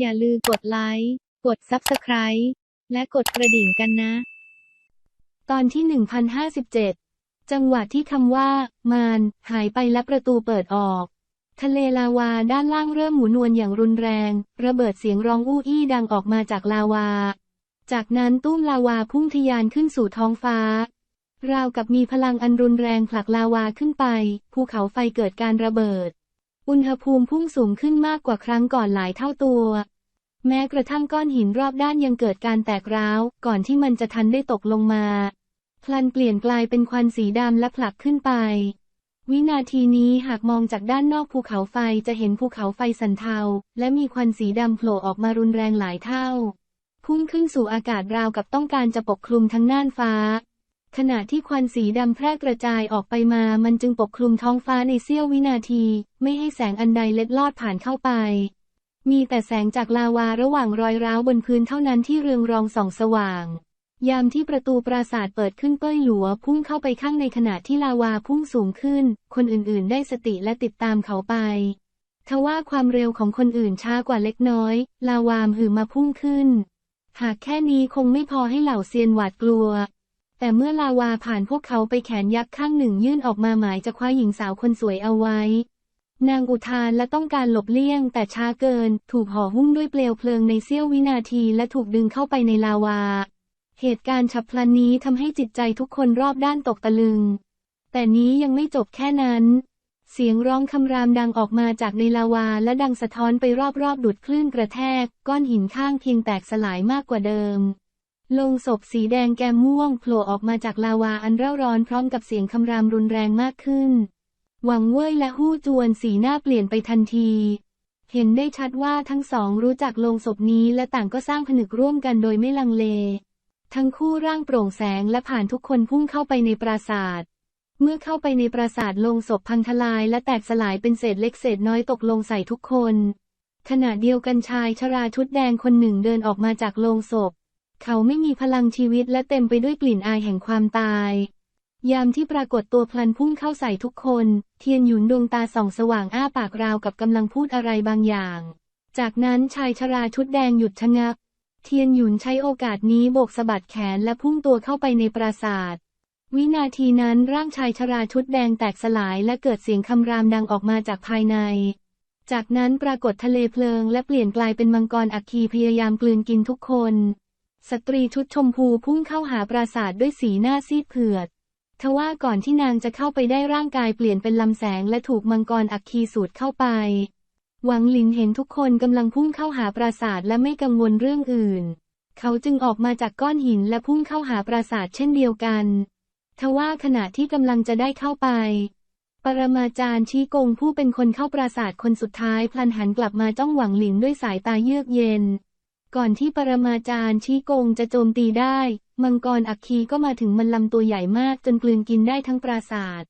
อย่าลืมกดไลค์ กด Subscribe และกดกระดิ่งกันนะ ตอนที่ 1057 จังหวะที่คำว่า มารหายไปและประตูเปิดออก ทะเลลาวาด้านล่างเริ่มหมุนวนอย่างรุนแรง ระเบิดเสียงร้องอู้อี้ดังออกมาจากลาวา จากนั้นตุ้มลาวาพุ่งทะยานขึ้นสู่ท้องฟ้าราวกับมีพลังอันรุนแรงผลักลาวาขึ้นไป ภูเขาไฟเกิดการระเบิด อุณหภูมิพุ่งสูงขึ้นมากกว่าครั้งก่อนหลายเท่าตัว แม้กระทั่งก้อนหินรอบด้านยังเกิดการแตกร้าว ก่อนที่มันจะทันได้ตกลงมาพลันเปลี่ยนกลายเป็นควันสีดำและผลักขึ้นไป วินาทีนี้หากมองจากด้านนอกภูเขาไฟจะเห็นภูเขาไฟสันเทา และมีควันสีดำโผล่ออกมารุนแรงหลายเท่า พุ่งขึ้นสู่อากาศราวกับต้องการจะปกคลุมทั้งน่านฟ้า ขณะที่ควันสีดำแพร่กระจายออกไปมา มันจึงปกคลุมท้องฟ้าในเสี้ยววินาที ไม่ให้แสงอันใดเล็ดลอดผ่านเข้าไป มีแต่แสงจากลาวาระหว่างรอยร้าวบนพื้นเท่านั้นที่เรืองรองส่องสว่าง ยามที่ประตูปราสาทเปิดขึ้นเป้ยหลัว พุ่งเข้าไปข้างในขณะที่ลาวาพุ่งสูงขึ้น คนอื่นๆ ได้สติและติดตามเขาไป ทว่าความเร็วของคนอื่นช้ากว่าเล็กน้อย ลาวามหือมาพุ่งขึ้น หากแค่นี้คงไม่พอให้เหล่าเซียนหวาดกลัว แต่เมื่อลาวาผ่านพวกเขาไปแขนยักษ์ข้างหนึ่งยื่นออกมาหมายจะคว้าหญิงสาวคนสวยเอาไว้ นางอุทานและต้องการหลบเลี่ยง แต่ช้าเกิน ถูกห่อหุ้มด้วยเปลวเพลิงในเสี้ยววินาทีและถูกดึงเข้าไปในลาวา เหตุการณ์ฉับพลันนี้ทำให้จิตใจทุกคนรอบด้านตกตะลึง แต่นี้ยังไม่จบแค่นั้น เสียงร้องคำรามดังออกมาจากในลาวาและดังสะท้อนไปรอบๆดุดคลื่นกระแทก ก้อนหินข้างเพียงแตกสลายมากกว่าเดิม ลงศพสีแดงแกมม่วงโผล่ออกมาจากลาวาอันเร่าร้อนพร้อมกับเสียงคำรามรุนแรงมากขึ้น หวังเว่ยและฮู้จวนสีหน้าเปลี่ยนไปทันที เห็นได้ชัดว่าทั้งสองรู้จักลงศพนี้และต่างก็สร้างผนึกร่วมกันโดยไม่ลังเล ทั้งคู่ร่างโปร่งแสงและผ่านทุกคนพุ่งเข้าไปในปราสาทเมื่อเข้าไปในปราสาทลงศพพังทลายและแตกสลายเป็นเศษเล็กเศษน้อยตกลงใส่ทุกคน ขณะเดียวกันชายชราชุดแดงคนหนึ่งเดินออกมาจากโลงศพ เขาไม่มีพลังชีวิตและเต็มไปด้วยกลิ่นอายแห่งความตาย ยามที่ปรากฏตัวพลันพุ่งเข้าใส่ทุกคน เทียนหยุนดวงตาส่องสว่างอ้าปากราวกับกำลังพูดอะไรบางอย่าง จากนั้นชายชราชุดแดงหยุดชะงัก เทียนหยุนใช้โอกาสนี้โบกสะบัดแขนและพุ่งตัวเข้าไปในปราสาทวินาทีนั้นร่างชายชราชุดแดงแตกสลายและเกิดเสียงคำรามดังออกมาจากภายใน จากนั้นปรากฏทะเลเพลิงและเปลี่ยนกลายเป็นมังกรอัคคีพยายามกลืนกินทุกคน สตรีชุดชมพูพุ่งเข้าหาปราสาทด้วยสีหน้าซีดเผือดทว่าก่อนที่นางจะเข้าไปได้ร่างกายเปลี่ยนเป็นลำแสงและถูกมังกรอัคคีสูดเข้าไป หวังหลินเห็นทุกคนกำลังพุ่งเข้าหาปราสาทและไม่กังวลเรื่องอื่น เขาจึงออกมาจากก้อนหินและพุ่งเข้าหาปราสาทเช่นเดียวกัน ทว่าขณะที่กำลังจะได้เข้าไป ปรมาจารย์ชี้กงผู้เป็นคนเข้าปราสาทคนสุดท้ายพลันหันกลับมาจ้องหวังหลินด้วยสายตาเยือกเย็น ก่อนที่ปรมาจารย์ชี้กงจะโจมตีได้ มังกรอัคคีก็มาถึงมันลำตัวใหญ่มากจนกลืนกินได้ทั้งปราศาสาท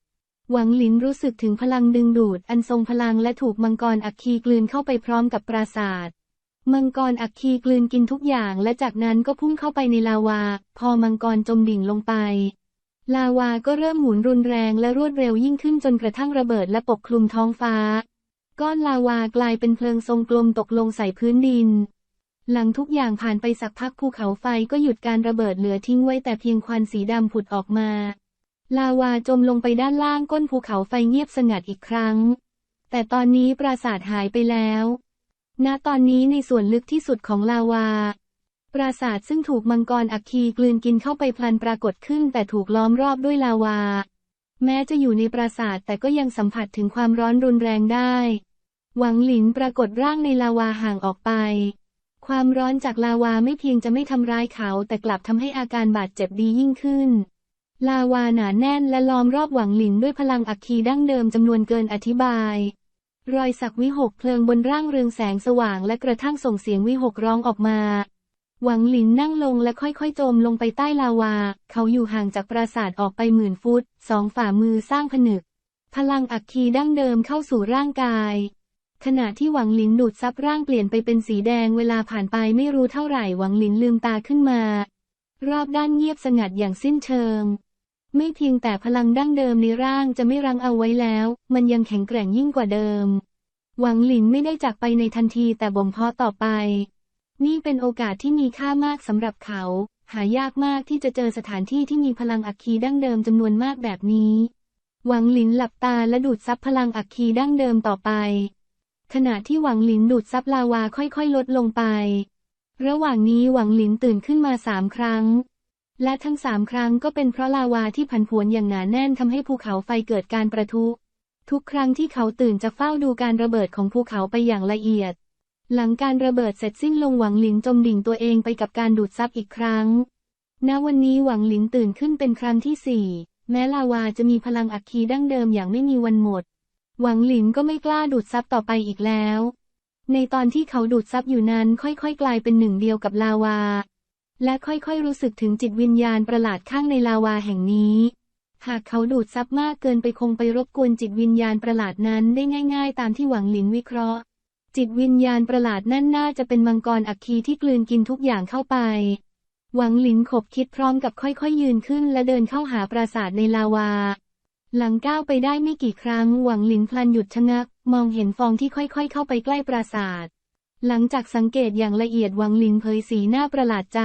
หวังหลินรู้สึกถึงพลังดึงดูดอันทรงพลังและถูกมังกรอัคคีกลืนเข้าไปพร้อมกับปราศาสาทมังกรอัคคีกลืนกินทุกอย่างและจากนั้นก็พุ่งเข้าไปในลาวา พอมังกรจมดิ่งลงไป ลาวาก็เริ่มหมุนรุนแรงและรวดเร็วยิ่งขึ้นจนกระทั่งระเบิดและปกคลุมท้องฟ้า ก้อนลาวากลายเป็นเพลิงทรงกลมตกลงใส่พื้นดิน หลังทุกอย่างผ่านไปสักพักภูเขาไฟก็หยุดการระเบิดเหลือทิ้งไว้แต่เพียงควันสีดำผุดออกมา ลาวาจมลงไปด้านล่างก้นภูเขาไฟเงียบสงัดอีกครั้ง แต่ตอนนี้ปราสาทหายไปแล้ว ณตอนนี้ในส่วนลึกที่สุดของลาวา ปราสาทซึ่งถูกมังกรอัคคีกลืนกินเข้าไปพลันปรากฏขึ้นแต่ถูกล้อมรอบด้วยลาวา แม้จะอยู่ในปราสาทแต่ก็ยังสัมผัสถึงความร้อนรุนแรงได้ หวังหลินปรากฏร่างในลาวาห่างออกไป ความร้อนจากลาวาไม่เพียงจะไม่ทำร้ายเขา แต่กลับทำให้อาการบาดเจ็บดียิ่งขึ้น ลาวาหนาแน่นและล้อมรอบหวังหลินด้วยพลังอัคคีดั้งเดิมจำนวนเกินอธิบาย รอยสักวิหกเพลิงบนร่างเรืองแสงสว่างและกระทั่งส่งเสียงวิหกร้องออกมา หวังหลินนั่งลงและค่อยๆจมลงไปใต้ลาวา เขาอยู่ห่างจากปราสาทออกไปหมื่นฟุต สองฝ่ามือสร้างผนึก พลังอัคคีดั้งเดิมเข้าสู่ร่างกาย ขณะที่หวังหลินดูดซับร่างเปลี่ยนไปเป็นสีแดงเวลาผ่านไปไม่รู้เท่าไหร่หวังหลินลืมตาขึ้นมา รอบด้านเงียบสงัดอย่างสิ้นเชิง ไม่เพียงแต่พลังดั้งเดิมในร่างจะไม่รังเอาไว้แล้ว มันยังแข็งแกร่งยิ่งกว่าเดิม หวังหลินไม่ได้จากไปในทันทีแต่บ่มเพาะต่อไป นี่เป็นโอกาสที่มีค่ามากสำหรับเขา หายากมากที่จะเจอสถานที่ที่มีพลังอัคคีดั้งเดิมจำนวนมากแบบนี้ หวังหลินหลับตาและดูดซับพลังอัคคีดั้งเดิมต่อไป ขณะที่หวังหลินดูดซับลาวาค่อยๆ ลดลงไป ระหว่างนี้หวังหลินตื่นขึ้นมาสามครั้ง และทั้งสามครั้งก็เป็นเพราะลาวาที่ผันผวนอย่างหนาแน่นทำให้ภูเขาไฟเกิดการประทุทุกครั้งที่เขาตื่นจะเฝ้าดูการระเบิดของภูเขาไปอย่างละเอียด หลังการระเบิดเสร็จสิ้นลงหวังหลินจมดิ่งตัวเองไปกับการดูดซับอีกครั้ง ณ วันนี้หวังหลินตื่นขึ้นเป็นครั้งที่สี่ แม้ลาวาจะมีพลังอัคคีดั้งเดิมอย่างไม่มีวันหมด หวังหลินก็ไม่กล้าดูดซับต่อไปอีกแล้ว ในตอนที่เขาดูดซับอยู่นั้นค่อยๆ กลายเป็นหนึ่งเดียวกับลาวา และค่อยๆ รู้สึกถึงจิตวิญญาณประหลาดข้างในลาวาแห่งนี้ หากเขาดูดซับมากเกินไปคงไปรบกวนจิตวิญญาณประหลาดนั้นได้ง่าย ๆ ตามที่หวังหลินวิเคราะห์ จิตวิญญาณประหลาดนั่นน่าจะเป็นมังกรอัคคีที่กลืนกินทุกอย่างเข้าไป หวังหลินขบคิดพร้อมกับค่อยๆ ยืนขึ้นและเดินเข้าหาปราสาทในลาวา หลังก้าวไปได้ไม่กี่ครั้งหวังหลินพลันหยุดชะงัก มองเห็นฟองที่ค่อยๆ เข้าไปใกล้ปราสาท หลังจากสังเกตอย่างละเอียดหวังหลินเผยสีหน้าประหลาดใจ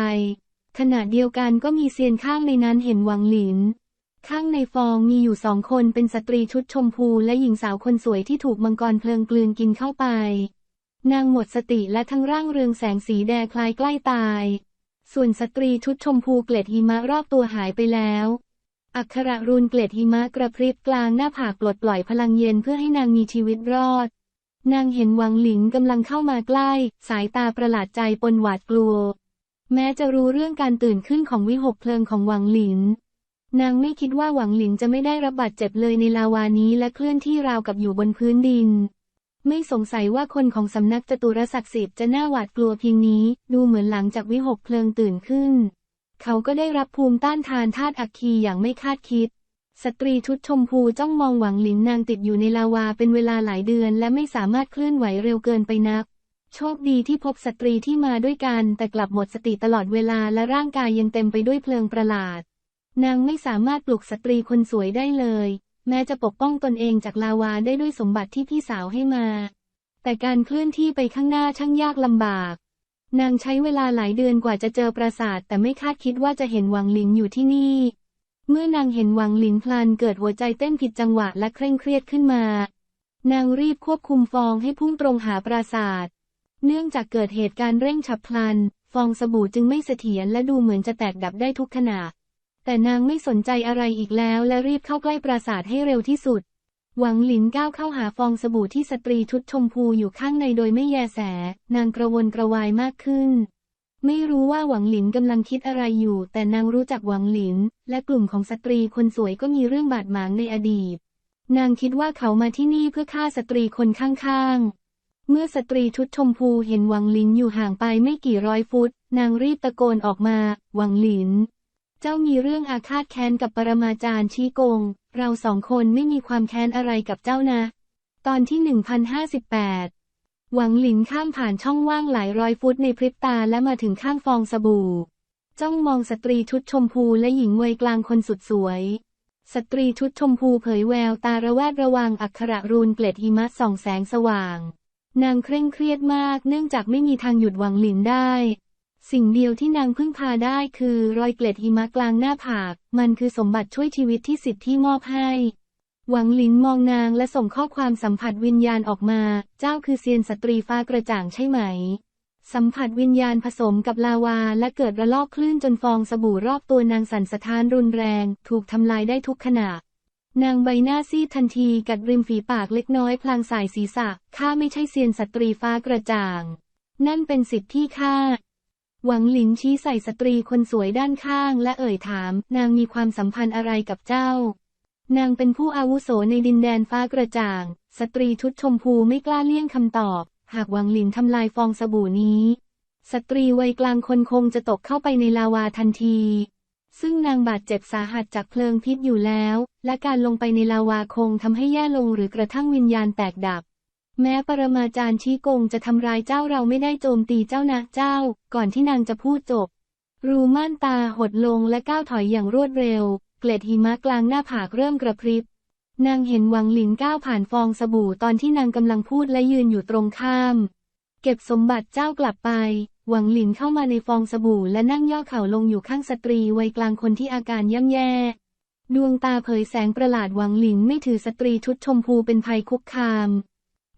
ขณะเดียวกันก็มีเซียนข้างในนั้นเห็นหวังหลิน ข้างในฟองมีอยู่สองคนเป็นสตรีชุดชมพูและหญิงสาวคนสวยที่ถูกมังกรเพลิงกลืนกินเข้าไป นางหมดสติและทั้งร่างเรืองแสงสีแดงคล้ายใกล้ตาย ส่วนสตรีชุดชมพูเกล็ดหิมะรอบตัวหายไปแล้ว อักขระรูนเกล็ดหิมะกระพริบกลางหน้าผากปลดปล่อยพลังเย็นเพื่อให้นางมีชีวิตรอด นางเห็นวังหลินกำลังเข้ามาใกล้ สายตาประหลาดใจปนหวาดกลัว แม้จะรู้เรื่องการตื่นขึ้นของวิหกเพลิงของวังหลิน นางไม่คิดว่าหวังหลินจะไม่ได้รับบาดเจ็บเลยในลาวานี้และเคลื่อนที่ราวกับอยู่บนพื้นดิน ไม่สงสัยว่าคนของสำนักจตุรศักดิ์สิทธิ์จะน่าหวาดกลัวเพียงนี้ ดูเหมือนหลังจากวิหกเพลิงตื่นขึ้น เขาก็ได้รับภูมิต้านทานธาตุอัคคีอย่างไม่คาดคิด สตรีชุดชมพูจ้องมองหวังหลินนางติดอยู่ในลาวาเป็นเวลาหลายเดือนและไม่สามารถเคลื่อนไหวเร็วเกินไปนัก โชคดีที่พบสตรีที่มาด้วยกัน แต่กลับหมดสติตลอดเวลาและร่างกายยังเต็มไปด้วยเพลิงประหลาด นางไม่สามารถปลุกสตรีคนสวยได้เลย แม้จะปกป้องตนเองจากลาวาได้ด้วยสมบัติที่พี่สาวให้มา แต่การเคลื่อนที่ไปข้างหน้าช่างยากลำบาก นางใช้เวลาหลายเดือนกว่าจะเจอปราสาท แต่ไม่คาดคิดว่าจะเห็นหวังหลินอยู่ที่นี่ เมื่อนางเห็นหวังหลินพลันเกิดหัวใจเต้นผิดจังหวะและเคร่งเครียดขึ้นมา นางรีบควบคุมฟองให้พุ่งตรงหาปราสาท เนื่องจากเกิดเหตุการณ์เร่งฉับพลัน ฟองสบู่จึงไม่เสถียรและดูเหมือนจะแตกดับได้ทุกขณะ แต่นางไม่สนใจอะไรอีกแล้วและรีบเข้าใกล้ปราสาทให้เร็วที่สุด หวังหลินก้าวเข้าหาฟองสบู่ที่สตรีชุดชมพูอยู่ข้างในโดยไม่แยแส นางกระวนกระวายมากขึ้น ไม่รู้ว่าหวังหลินกำลังคิดอะไรอยู่ แต่นางรู้จักหวังหลิน และกลุ่มของสตรีคนสวยก็มีเรื่องบาดหมางในอดีต นางคิดว่าเขามาที่นี่เพื่อฆ่าสตรีคนข้างๆ เมื่อสตรีชุดชมพูเห็นหวังหลินอยู่ห่างไปไม่กี่ร้อยฟุต นางรีบตะโกนออกมา หวังหลิน เจ้ามีเรื่องอาฆาตแค้นกับปรมาจารย์ชี้กง เราสองคนไม่มีความแค้นอะไรกับเจ้านะ ตอนที่ 1058 หวังหลินข้ามผ่านช่องว่างหลายร้อยฟุตในพริบตาและมาถึงข้างฟองสบู่ จ้องมองสตรีชุดชมพูและหญิงวัยกลางคนสุดสวย สตรีชุดชมพูเผยแววตาระแวดระวังอักขระรูนเกล็ดหิมะส่องแสงสว่าง นางเคร่งเครียดมากเนื่องจากไม่มีทางหยุดหวังหลินได้ สิ่งเดียวที่นางพึ่งพาได้คือรอยเกล็ดหิมะกลางหน้าผาก มันคือสมบัติช่วยชีวิตที่สิทธิ์ที่มอบให้ หวังหลินมองนางและส่งข้อความสัมผัสวิญญาณออกมา เจ้าคือเซียนสตรีฟ้ากระจ่างใช่ไหม สัมผัสวิญญาณผสมกับลาวาและเกิดระลอกคลื่นจนฟองสบู่รอบตัวนางสั่นสะท้านรุนแรง ถูกทำลายได้ทุกขณะนางใบหน้าซีดทันทีกัดริมฝีปากเล็กน้อยพลางสายศีรษะ ข้าไม่ใช่เซียนสตรีฟ้ากระจ่าง นั่นเป็นสิทธิ์ที่ข้า หวังหลินชี้ใส่สตรีคนสวยด้านข้างและเอ่ยถาม นางมีความสัมพันธ์อะไรกับเจ้า นางเป็นผู้อาวุโสในดินแดนฟ้ากระจ่าง สตรีชุดชมพูไม่กล้าเลี่ยงคำตอบ หากหวังหลินทำลายฟองสบู่นี้ สตรีวัยกลางคนคงจะตกเข้าไปในลาวาทันที ซึ่งนางบาดเจ็บสาหัสจากเพลิงพิษอยู่แล้ว และการลงไปในลาวาคงทำให้แย่ลงหรือกระทั่งวิญญาณแตกดับ แม้ปรมาจารย์ชี้กงจะทำร้ายเจ้าเราไม่ได้โจมตีเจ้านะเจ้า ก่อนที่นางจะพูดจบ รูม่านตาหดลงและก้าวถอยอย่างรวดเร็ว เกล็ดหิมะกลางหน้าผากเริ่มกระพริบ นางเห็นหวังหลินก้าวผ่านฟองสบู่ตอนที่นางกำลังพูดและยืนอยู่ตรงข้าม เก็บสมบัติเจ้ากลับไป หวังหลินเข้ามาในฟองสบู่และนั่งย่อเข่าลงอยู่ข้างสตรีวัยกลางคนที่อาการย่ำแย่ ดวงตาเผยแสงประหลาดหวังหลินไม่ถือสตรีชุดชมพูเป็นภัยคุกคาม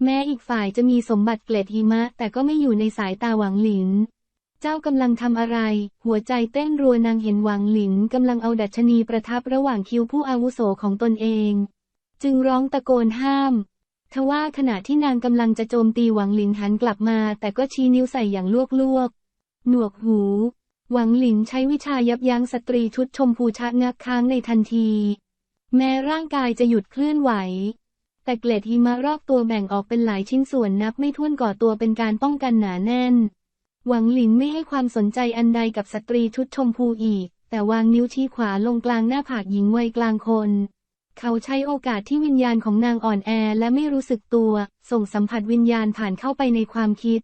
แม้อีกฝ่ายจะมีสมบัติเกล็ดหิมะ แต่ก็ไม่อยู่ในสายตาหวังหลิน เจ้ากำลังทำอะไร หัวใจเต้นรัวนางเห็นหวังหลินกำลังเอาดัชนีประทับระหว่างคิ้วผู้อาวุโสของตนเอง จึงร้องตะโกนห้ามทว่าขณะที่นางกำลังจะโจมตีหวังหลินหันกลับมา แต่ก็ชี้นิ้วใส่อย่างลวกๆ หนวกหู หวังหลินใช้วิชายับยั้งสตรีชุดชมพูชะงักค้างในทันที แม้ร่างกายจะหยุดเคลื่อนไหว แต่เกล็ดหิมะรอบตัวแบ่งออกเป็นหลายชิ้นส่วนนับไม่ถ้วนก่อตัวเป็นการป้องกันหนาแน่น หวังหลินไม่ให้ความสนใจอันใดกับสตรีชุดชมพูอีก แต่วางนิ้วชี้ขวาลงกลางหน้าผากหญิงวัยกลางคน เขาใช้โอกาสที่วิญญาณของนางอ่อนแอและไม่รู้สึกตัว ส่งสัมผัสวิญญาณผ่านเข้าไปในความคิด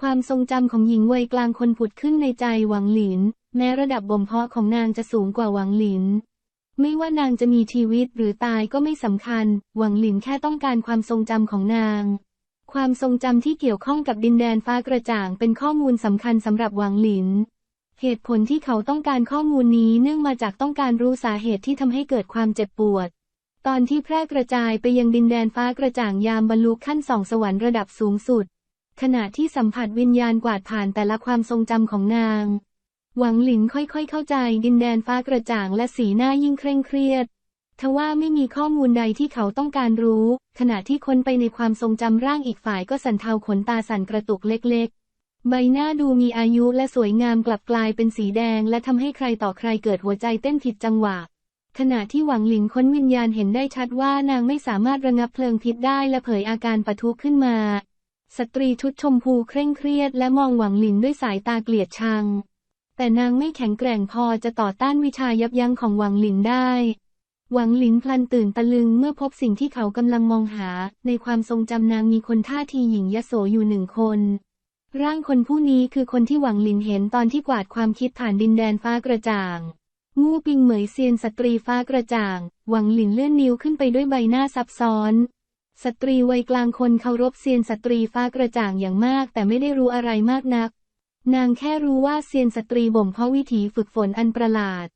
ความทรงจำของหญิงวัยกลางคนผุดขึ้นในใจหวังหลิน แม้ระดับบ่มเพาะของนางจะสูงกว่าหวังหลิน ไม่ว่านางจะมีชีวิตหรือตายก็ไม่สำคัญ หวังหลินแค่ต้องการความทรงจำของนาง ความทรงจำที่เกี่ยวข้องกับดินแดนฟ้ากระจ่างเป็นข้อมูลสำคัญสำหรับหวังหลิน เหตุผลที่เขาต้องการข้อมูลนี้เนื่องมาจากต้องการรู้สาเหตุที่ทำให้เกิดความเจ็บปวด ตอนที่แพร่กระจายไปยังดินแดนฟ้ากระจ่างยามบรรลุขั้นสองสวรรค์ระดับสูงสุด ขณะที่สัมผัสวิญญาณกวาดผ่านแต่ละความทรงจำของนาง หวังหลินค่อยๆ เข้าใจดินแดนฟ้ากระจ่างและสีหน้ายิ่งเคร่งเครียด ทว่าไม่มีข้อมูลใดที่เขาต้องการรู้ ขณะที่ค้นไปในความทรงจำร่างอีกฝ่ายก็สั่นเทาขนตาสั่นกระตุกเล็กๆ ใบหน้าดูมีอายุและสวยงามกลับกลายเป็นสีแดง และทำให้ใครต่อใครเกิดหัวใจเต้นผิดจังหวะ ขณะที่หวังหลินค้นวิญญาณเห็นได้ชัดว่านางไม่สามารถระงับเพลิงพิษได้และเผยอาการปะทุขึ้นมา สตรีชุดชมพูเคร่งเครียดและมองหวังหลินด้วยสายตาเกลียดชัง แต่นางไม่แข็งแกร่งพอจะต่อต้านวิชายับยั้งของหวังหลินได้ หวังหลินพลันตื่นตะลึงเมื่อพบสิ่งที่เขากำลังมองหา ในความทรงจำนางมีคนท่าทีหญิงยโสอยู่หนึ่งคน ร่างคนผู้นี้คือคนที่หวังหลินเห็นตอนที่กวาดความคิดผ่านดินแดนฟ้ากระจ่าง งูปิงเหมยเซียนสตรีฟ้ากระจ่าง หวังหลินเลื่อนนิ้วขึ้นไปด้วยใบหน้าซับซ้อนสตรีวัยกลางคนเคารพเซียนสตรีฟ้ากระจ่างอย่างมากแต่ไม่ได้รู้อะไรมากนัก นางแค่รู้ว่าเซียนสตรีบ่มเพาะวิถีฝึกฝนอันประหลาด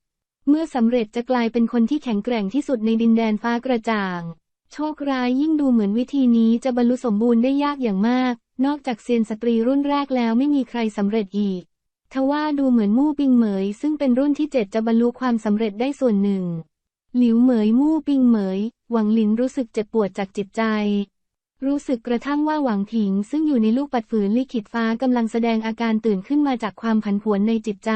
เมื่อสำเร็จจะกลายเป็นคนที่แข็งแกร่งที่สุดในดินแดนฟ้ากระจ่าง โชคร้ายยิ่งดูเหมือนวิธีนี้จะบรรลุสมบูรณ์ได้ยากอย่างมาก นอกจากเซียนสตรีรุ่นแรกแล้วไม่มีใครสำเร็จอีกทว่าดูเหมือนมู่ปิงเหมย ซึ่งเป็นรุ่นที่เจ็ดจะบรรลุความสำเร็จได้ส่วนหนึ่ง หลิวเหมยมู่ปิงเหมย หวังหลินรู้สึกเจ็บปวดจากจิตใจ รู้สึกกระทั่งว่าหวังผิง ซึ่งอยู่ในลูกปัดฝืนลิขิตฟ้ากำลังแสดงอาการตื่นขึ้นมาจากความผันผวนในจิตใจ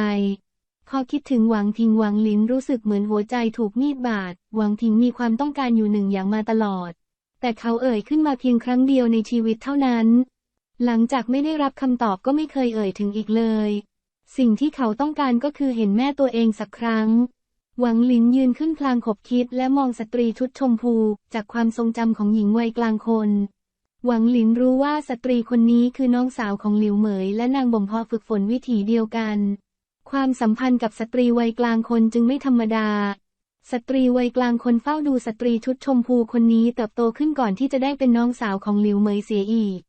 พอคิดถึงหวังพิงหวังลินรู้สึกเหมือนหัวใจถูกมีดบาด หวังพิงมีความต้องการอยู่หนึ่งอย่างมาตลอด แต่เขาเอ่ยขึ้นมาเพียงครั้งเดียวในชีวิตเท่านั้น หลังจากไม่ได้รับคำตอบก็ไม่เคยเอ่ยถึงอีกเลย สิ่งที่เขาต้องการก็คือเห็นแม่ตัวเองสักครั้งหวังหลินยืนขึ้นพลางขบคิดและมองสตรีชุดชมพู จากความทรงจำของหญิงวัยกลางคน หวังหลินรู้ว่าสตรีคนนี้คือน้องสาวของหลิวเหมย และนางบ่มพาะฝึกฝนวิถีเดียวกัน ความสัมพันธ์กับสตรีวัยกลางคนจึงไม่ธรรมดา สตรีวัยกลางคนเฝ้าดูสตรีชุดชมพูคนนี้เติบโตขึ้นก่อนที่จะได้เป็นน้องสาวของหลิวเหมยเสียอีก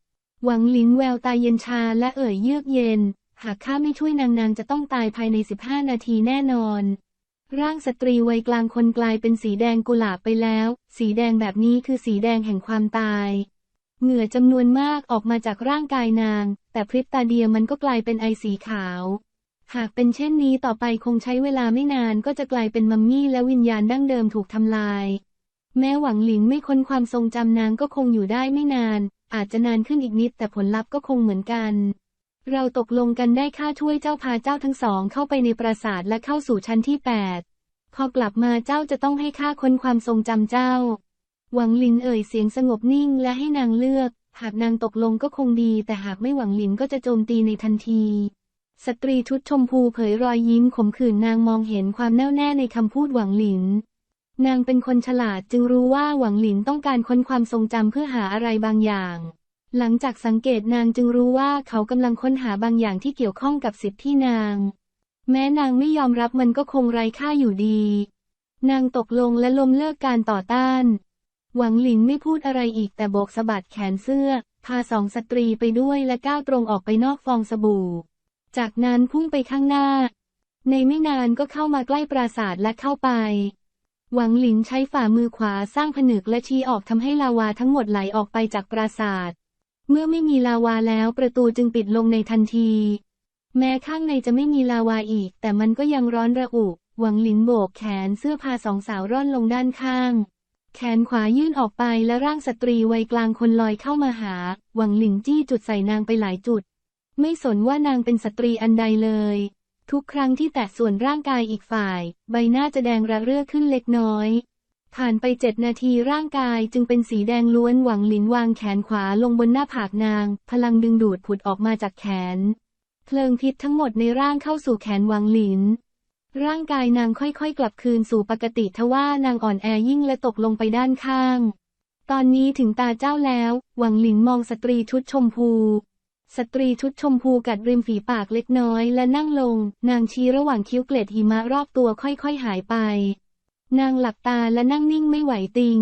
หวังหลินแววตาเย็นชาและเอ่ยเยือกเย็น หากข้าไม่ช่วยนางนางจะต้องตายภายใน 15 นาทีแน่นอนร่างสตรีวัยกลางคนกลายเป็นสีแดงกุหลาบไปแล้ว สีแดงแบบนี้คือสีแดงแห่งความตาย เหงื่อจำนวนมากออกมาจากร่างกายนาง แต่พริบตาเดียวมันก็กลายเป็นไอสีขาว หากเป็นเช่นนี้ต่อไปคงใช้เวลาไม่นานก็จะกลายเป็นมัมมี่และวิญญาณดั้งเดิมถูกทำลาย แม้หวังหลินไม่ค้นความทรงจำนางก็คงอยู่ได้ไม่นาน อาจจะนานขึ้นอีกนิดแต่ผลลัพธ์ก็คงเหมือนกัน เราตกลงกันได้ค่าช่วยเจ้าพาเจ้าทั้งสองเข้าไปในปราสาทและเข้าสู่ชั้นที่แปดพอกลับมาเจ้าจะต้องให้ข้าค้นความทรงจำเจ้า หวังหลินเอ่ยเสียงสงบนิ่งและให้นางเลือก หากนางตกลงก็คงดี แต่หากไม่หวังหลินก็จะโจมตีในทันที สตรีชุดชมพูเผยรอยยิ้มขมขื่นนางมองเห็นความแน่วแน่ในคำพูดหวังหลิน นางเป็นคนฉลาดจึงรู้ว่าหวังหลินต้องการค้นความทรงจำเพื่อหาอะไรบางอย่าง หลังจากสังเกตนางจึงรู้ว่าเขากำลังค้นหาบางอย่างที่เกี่ยวข้องกับสิทธิที่นาง แม้นางไม่ยอมรับมันก็คงไร้ค่าอยู่ดี นางตกลงและล้มเลิกการต่อต้าน หวังหลินไม่พูดอะไรอีกแต่โบกสะบัดแขนเสื้อ พาสองสตรีไปด้วยและก้าวตรงออกไปนอกฟองสบู่ จากนั้นพุ่งไปข้างหน้า ในไม่นานก็เข้ามาใกล้ปราสาทและเข้าไป หวังหลินใช้ฝ่ามือขวาสร้างผนึกและชี้ออกทำให้ลาวาทั้งหมดไหลออกไปจากปราสาท เมื่อไม่มีลาวาแล้วประตูจึงปิดลงในทันที แม้ข้างในจะไม่มีลาวาอีก แต่มันก็ยังร้อนระอุ หวังหลินโบกแขนเสื้อพาสองสาวร่อนลงด้านข้าง แขนขวายื่นออกไปและร่างสตรีวัยกลางคนลอยเข้ามาหา หวังหลินจี้จุดใส่นางไปหลายจุด ไม่สนว่านางเป็นสตรีอันใดเลย ทุกครั้งที่แตะส่วนร่างกายอีกฝ่าย ใบหน้าจะแดงระเรื่อขึ้นเล็กน้อย ผ่านไปเจ็ดนาทีร่างกายจึงเป็นสีแดงล้วนหวังหลินวางแขนขวาลงบนหน้าผากนาง พลังดึงดูดผุดออกมาจากแขน เพลิงพิษทั้งหมดในร่างเข้าสู่แขนหวังหลิน ร่างกายนางค่อยๆ กลับคืนสู่ปกติทว่านางอ่อนแอยิ่งและตกลงไปด้านข้าง ตอนนี้ถึงตาเจ้าแล้ว หวังหลินมองสตรีชุดชมพู สตรีชุดชมพูกัดริมฝีปากเล็กน้อยและนั่งลง นางชี้ระหว่างคิ้วเกล็ดหิมะรอบตัวค่อยๆ หายไป นางหลับตาและนั่งนิ่งไม่ไหวติง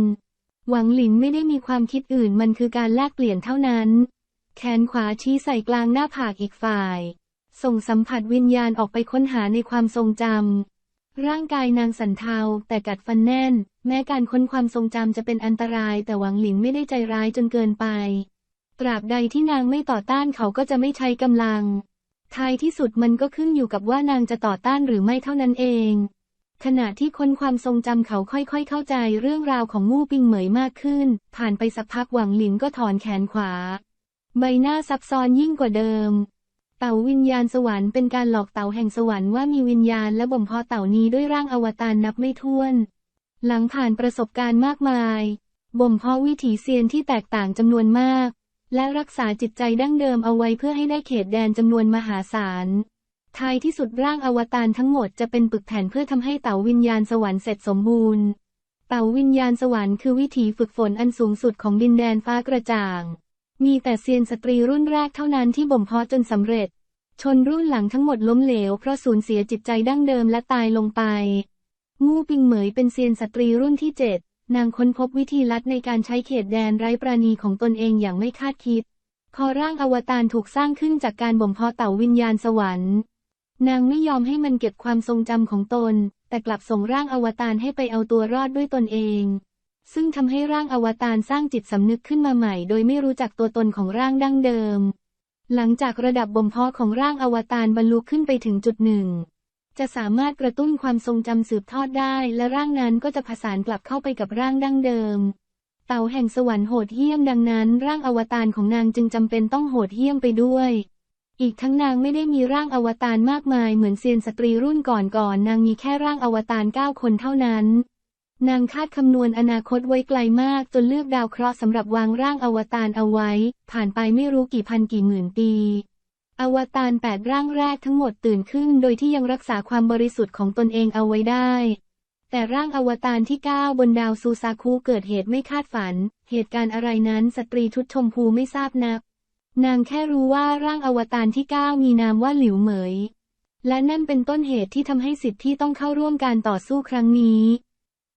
หวังหลินไม่ได้มีความคิดอื่นมันคือการแลกเปลี่ยนเท่านั้น แขนขวาชี้ใส่กลางหน้าผากอีกฝ่าย ส่งสัมผัสวิญญาณออกไปค้นหาในความทรงจำ ร่างกายนางสันเทาแต่กัดฟันแน่น แม้การค้นความทรงจำจะเป็นอันตรายแต่หวังหลินไม่ได้ใจร้ายจนเกินไป ตราบใดที่นางไม่ต่อต้านเขาก็จะไม่ใช้กำลัง ท้ายที่สุดมันก็ขึ้นอยู่กับว่านางจะต่อต้านหรือไม่เท่านั้นเอง ขณะที่ค้นความทรงจำเขาค่อยๆ เข้าใจเรื่องราวของมู่ปิงเหมยมากขึ้น ผ่านไปสักพักหวังหลินก็ถอนแขนขวา ใบหน้าซับซ้อนยิ่งกว่าเดิม เต่าวิญญาณสวรรค์เป็นการหลอกเต่าแห่งสวรรค์ว่ามีวิญญาณและบ่มเพาะเต่านี้ด้วยร่างอวตารนับไม่ถ้วน หลังผ่านประสบการณ์มากมาย บ่มเพาะวิถีเซียนที่แตกต่างจำนวนมาก และรักษาจิตใจดั้งเดิมเอาไว้เพื่อให้ได้เขตแดนจำนวนมหาศาลท้ายที่สุดร่างอวตารทั้งหมดจะเป็นปึกแผ่นเพื่อทำให้เต่าวิญญาณสวรรค์เสร็จสมบูรณ์ เต่าวิญญาณสวรรค์คือวิถีฝึกฝนอันสูงสุดของดินแดนฟ้ากระจ่าง มีแต่เซียนสตรีรุ่นแรกเท่านั้นที่บ่มเพาะจนสำเร็จ ชนรุ่นหลังทั้งหมดล้มเหลว เพราะสูญเสียจิตใจดั้งเดิมและตายลงไปมู่ปิงเหมยเป็นเซียนสตรีรุ่นที่เจ็ดนางค้นพบวิธีลัดในการใช้เขตแดนไร้ปราณีของตนเองอย่างไม่คาดคิด พอร่างอวตารถูกสร้างขึ้นจากการบ่มเพาะเต่าวิญญาณสวรรค์ นางไม่ยอมให้มันเก็บความทรงจำของตน แต่กลับส่งร่างอวตารให้ไปเอาตัวรอดด้วยตนเอง ซึ่งทำให้ร่างอวตารสร้างจิตสำนึกขึ้นมาใหม่ โดยไม่รู้จักตัวตนของร่างดั้งเดิม หลังจากระดับบ่มเพาะของร่างอวตารบรรลุขึ้นไปถึงจุดหนึ่ง จะสามารถกระตุ้นความทรงจำสืบทอดได้ และร่างนั้นก็จะผสานกลับเข้าไปกับร่างดั้งเดิม เต่าแห่งสวรรค์โหดเหี้ยมดังนั้น ร่างอวตารของนางจึงจำเป็นต้องโหดเหี้ยมไปด้วยอีกทั้งนางไม่ได้มีร่างอวตารมากมายเหมือนเซียนสตรีรุ่นก่อนๆนางมีแค่ร่างอวตารเก้าคนเท่านั้น นางคาดคำนวณอนาคตไว้ไกลมากจนเลือกดาวเคราะห์สำหรับวางร่างอวตารเอาไว้ ผ่านไปไม่รู้กี่พันกี่หมื่นปี อวตารแปดร่างแรกทั้งหมดตื่นขึ้นโดยที่ยังรักษาความบริสุทธิ์ของตนเองเอาไว้ได้ แต่ร่างอวตารที่เก้าบนดาวซูซาคุเกิดเหตุไม่คาดฝัน เหตุการณ์อะไรนั้นสตรีชุดชมพูไม่ทราบนัก นางแค่รู้ว่าร่างอวตารที่เก้ามีนามว่าหลิวเหมย และนั่นเป็นต้นเหตุที่ทำให้สิทธิ์ที่ต้องเข้าร่วมการต่อสู้ครั้งนี้